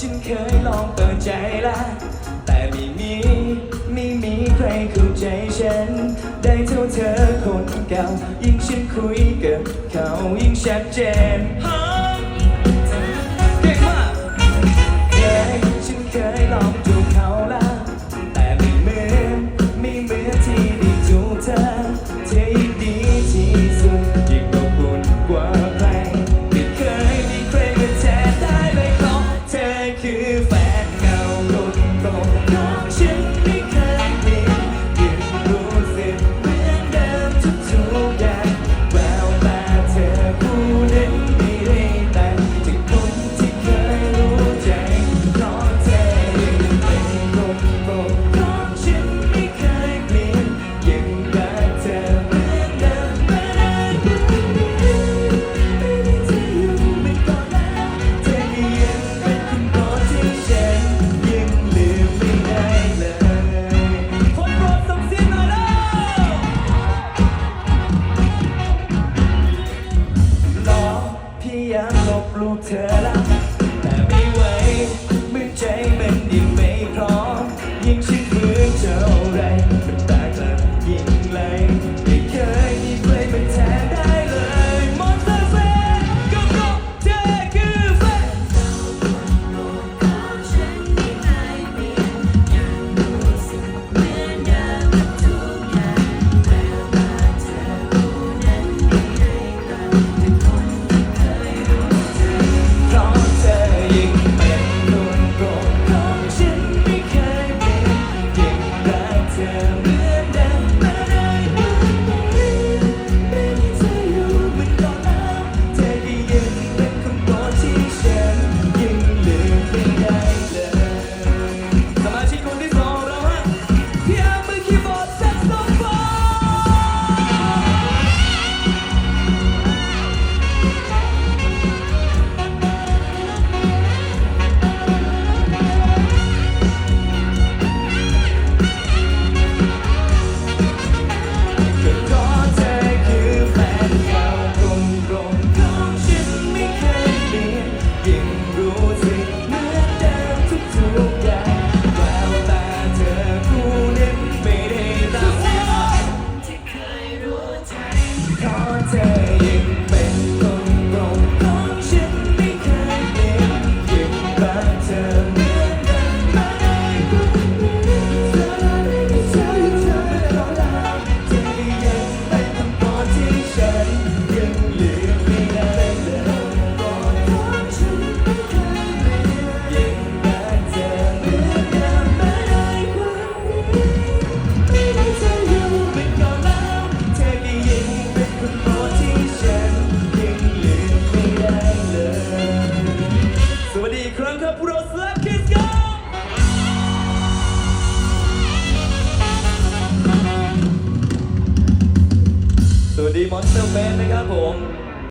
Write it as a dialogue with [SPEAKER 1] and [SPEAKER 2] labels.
[SPEAKER 1] ฉันเคยลองเปิดใจแล้ว แต่ไม่มี ไม่มีใครเข้าใจฉัน ได้เท่าเธอคนเก่า ยิ่งฉันคุยกับเขายิ่งชัดเจน ยังลบลูกเธอล้ Ying. มอนเตอร์แมนนะครับผม